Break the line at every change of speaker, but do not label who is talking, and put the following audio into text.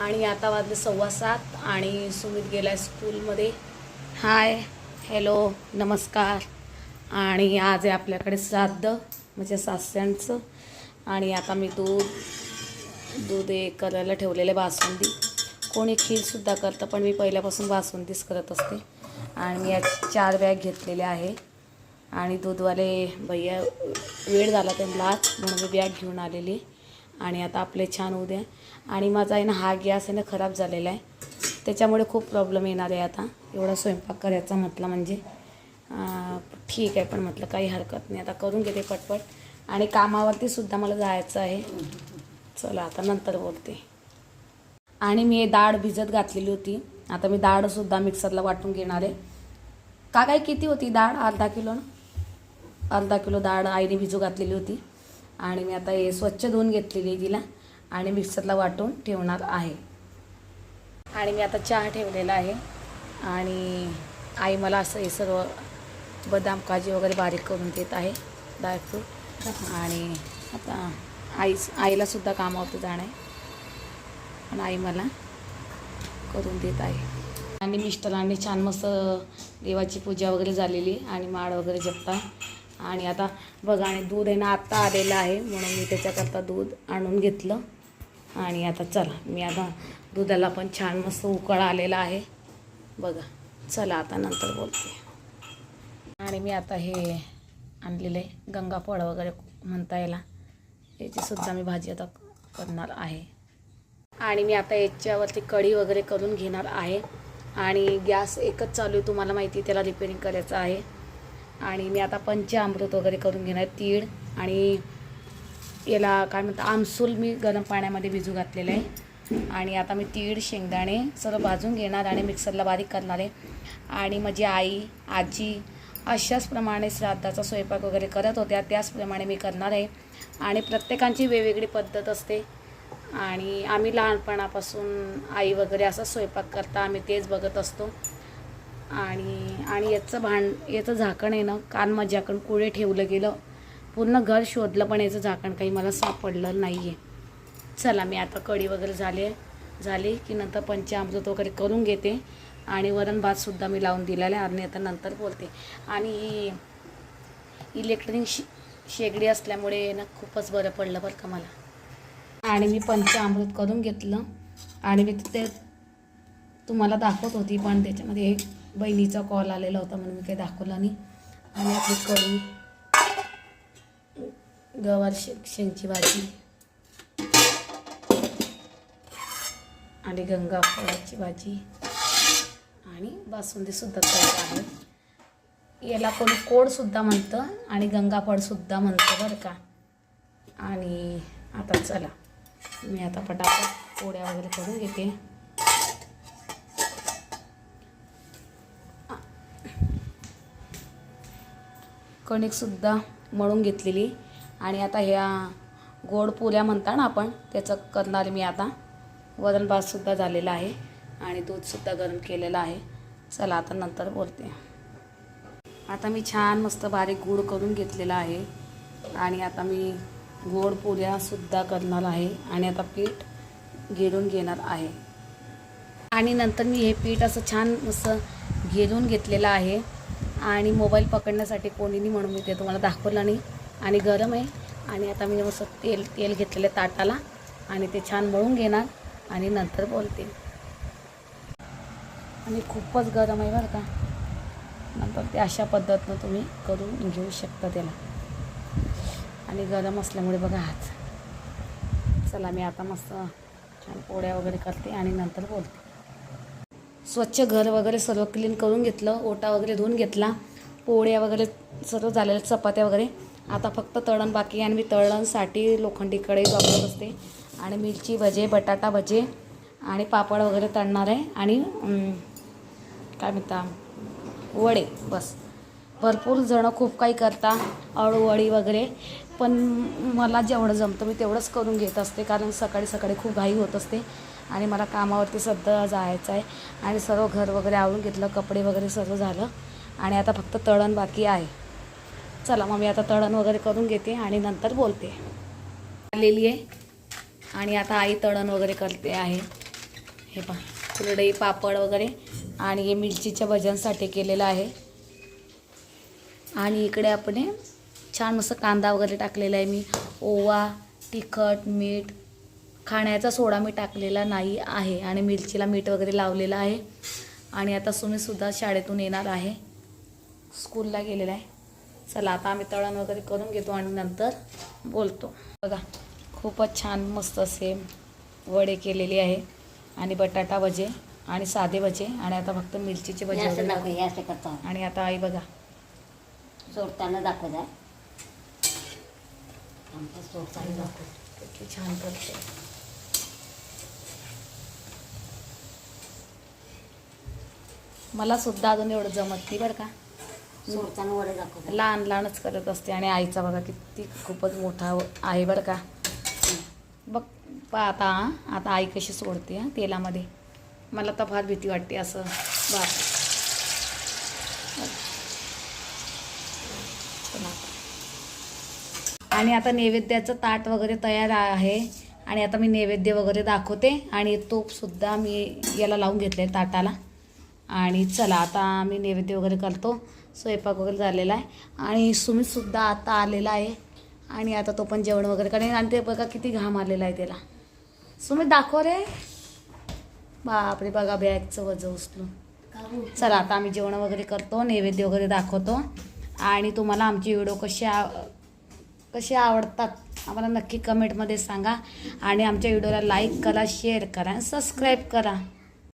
आणि आता वाजले सव्वा सात आणि सुमित गेला स्कूलमध्ये. हाय हॅलो नमस्कार. आणि आज आहे आपल्याकडे श्राद्ध म्हणजे सास्यांचं आणि आता मी दूध दूध हे करायला ठेवलेले बासुंदी. कोणी खीरसुद्धा करतं पण मी पहिल्यापासून बासुंदीच करत असते. आणि मी या चार बॅग घेतलेल्या आहे. आणि दूधवाले भैया वेळ झाला त्यांना आज म्हणून मी बॅग घेऊन आलेली. आणि आता आपले छान उद्या आणि माझा आहे ना हा गॅस आहे ना खराब झालेला आहे. त्याच्यामुळे खूप प्रॉब्लेम येणार आहे आता. एवढा स्वयंपाक करायचा म्हटलं म्हणजे ठीक आहे पण म्हटलं काही हरकत नाही. आता करून घेते पटपट. आणि कामावरती सुद्धा मला जायचं आहे. चला आता नंतर बोलते. आणि मी डाळ भिजत घातलेली होती. आता मी डाळसुद्धा मिक्सरला वाटून घेणार आहे. का काय किती होती डाळ अर्धा किलो ना? अर्धा किलो डाळ आईने भिजू घातलेली होती. आणि मी आता हे स्वच्छ धुवून घेतलेली आहे तिला आणि मिक्सरला वाटून ठेवणार आहे. आणि मी आता चहा ठेवलेला आहे. आणि आई मला असं हे सर्व बदाम काजू वगैरे बारीक करून देत आहे ड्रायफ्रूट आणि आता आई आईलासुद्धा कामावरती जाणं आहे. आणि आई मला करून देत आहे. आणि मिस्टरांनी छान मस्त देवाची पूजा वगैरे झालेली आणि माळ वगैरे जपता. आणि आता बघा आणि दूध आहे ना आत्ता आलेलं आहे म्हणून मी त्याच्याकरता दूध आणून घेतलं. आणि आता चला मी आता दुधाला पण छान मस्त उकळ आलेला आहे. बघा चला आता नंतर बोलते. आणि मी आता हे आणलेलं आहे गंगाफळ वगैरे म्हणता याला याचीसुद्धा मी भाजी आता करणार आहे. आणि मी आता याच्यावरती कढी वगैरे करून घेणार आहे. आणि गॅस एकच चालू आहे तुम्हाला माहिती आहे त्याला रिपेअरिंग करायचं आहे. आणि मी आता पंचामृत वगैरे करून घेणार तीळ आणि याला काय म्हणतात आमसूल मी गरम पाण्यामध्ये भिजू घातलेलं आहे. आणि आता मी तीळ शेंगदाणे सर्व भाजून घेणार आणि मिक्सरला बारीक करणार आहे. आणि माझी आई आजी अशाच प्रमाणे श्राद्धाचा स्वयंपाक वगैरे करत होत्या त्याचप्रमाणे मी करणार आहे. आणि प्रत्येकांची वेगवेगळी पद्धत असते. आणि आम्ही लहानपणापासून आई वगैरे असा स्वयंपाक करता आम्ही तेच बघत असतो. आणि आणि याचं भांड याचं झाकण आहे ना कान माझ्याकडून कुठे ठेवलं गेलं. पूर्ण घर शोधलं पण याचं झाकण काही मला सापडलं नाही आहे चला मी आता कढी वगैरे झाले झाली की नंतर पंचामृत वगैरे करून घेते. आणि वरण भातसुद्धा मी लावून दिलेला आहे. आणि आता नंतर बोलते. आणि ही इलेक्ट्रॉनिक शे शेगडी असल्यामुळे ना खूपच बरं पडलं बरं का मला. आणि मी पंचामृत करून घेतलं. आणि मी तिथे तुम्हाला दाखवत होती पण त्याच्यामध्ये एक बहिणीचा कॉल आलेला होता म्हणून मी काही दाखवला नाही. आणि आपली कढी गवार शे शेंगची भाजी आणि गंगा फळाची भाजी आणि बासुंदीसुद्धा तयार आहे. याला कोणी कोडसुद्धा म्हणतं आणि गंगाफळसुद्धा म्हणतं बरं का. आणि आता चला मी आता पटापट पोळ्या वगैरे करून घेते. कणिकसुद्धा मळून घेतलेली. आणि आता ह्या गोड पुऱ्या म्हणता ना आपण त्याचं करणार मी आता. वरण भातसुद्धा झालेला आहे आणि दूधसुद्धा गरम केलेलं आहे. चला आता नंतर बोलते. आता मी छान मस्त बारीक गूळ करून घेतलेला आहे. आणि आता मी गोड पुऱ्यासुद्धा करणार आहे आणि आता पीठ गिरून घेणार आहे. आणि नंतर मी हे पीठ असं छान मस्त घेरून घेतलेलं आहे. आणि मोबाईल पकडण्यासाठी कोणी नाही म्हणून मी ते तुम्हाला दाखवलं नाही. आणि गरम आहे. आणि आता मी मस्त तेल तेल घेतलेलं ताटाला. आणि ते छान मळून घेणार. आणि नंतर बोलते. आणि खूपच गरम आहे बरं का. नंतर ते अशा पद्धतीनं तुम्ही करून घेऊ शकता त्याला. आणि गरम असल्यामुळे बघा हात. चला मी आता मस्त छान पोळ्या वगैरे करते आणि नंतर बोलते. स्वच्छ घर वगैरे सर्व क्लीन करून घेतलं ओटा वगैरे धुवून घेतला पोळ्या वगैरे सर्व झालेल्या चपात्या वगैरे. आता फक्त तळण बाकी आणि मी तळणसाठी लोखंडीकडे वापरत असते. आणि मिरची भजे बटाटा भजे आणि पापड वगैरे तळणार आहे. आणि काय म्हणता वडे बस. भरपूर जणं खूप काही करता अळूवडी वगैरे. पण मला जेवढं जमतं मी तेवढंच करून घेत असते कारण सकाळी सकाळी खूप घाई होत असते. आणि मला कामावरती सध्या जायचं आहे. आणि सर्व घर वगैरे आवरून घेतलं कपडे वगैरे सर्व झालं. आणि आता फक्त तळण बाकी आहे. चला मग मी आता तळण वगैरे करून घेते आणि नंतर बोलते. आलेली आहे. आणि आता आई तळण वगैरे करते आहे. हे पहा कुरडई पापड वगैरे आणि हे मिरचीच्या भजनसाठी केलेलं आहे. आणि इकडे आपण छान असं कांदा वगैरे टाकलेला आहे मी. ओवा तिखट मीठ खाण्याचा सोडा मी टाकलेला नाही आहे आणि मिरचीला मीठ वगैरे लावलेलं आहे. आणि आता सुमीसुद्धा शाळेतून येणार आहे. स्कूलला गेलेला आहे. चला आता आम्ही तळण वगैरे करून घेतो आणि नंतर बोलतो. बघा खूपच छान मस्त असे वडे केलेले आहे. आणि बटाटा भजे आणि साधे भजे आणि आता फक्त मिरचीचे भजे
असं करतो
आणि आता आई बघा.
सोडताना दाखव.
किती छान करते. मला सुद्धा अजून एवढं जमत नाही बरं का. लहान लहानच करत असते आणि आईचा बघा किती खूपच मोठा आहे बरं का. बघ पा आता आता आई कशी सोडते हा तेलामध्ये. मला तर फार भीती वाटते असं. बाप. आणि आता नैवेद्याचं ताट वगैरे तयार आहे. आणि आता मी नैवेद्य वगैरे दाखवते आणि तूपसुद्धा मी याला लावून घेतले ताटाला. आणि चला आता आम्ही नैवेद्य वगैरे करतो. स्वयंपाक वगैरे झालेला आहे. आणि सुमितसुद्धा आता आलेला आहे. आणि आता तो पण जेवण वगैरे करेन. आणि ते बघा किती घाम आलेला आहे त्याला. सुमित दाखव रे. बापरे बघा बॅगचं वजं उचलून. चला आता आम्ही जेवण वगैरे करतो. नैवेद्य वगैरे दाखवतो. आणि तुम्हाला आमचे व्हिडिओ कसे आ कसे आवडतात आम्हाला नक्की कमेंटमध्ये सांगा. आणि आमच्या व्हिडिओला लाईक करा शेअर करा सबस्क्राईब करा.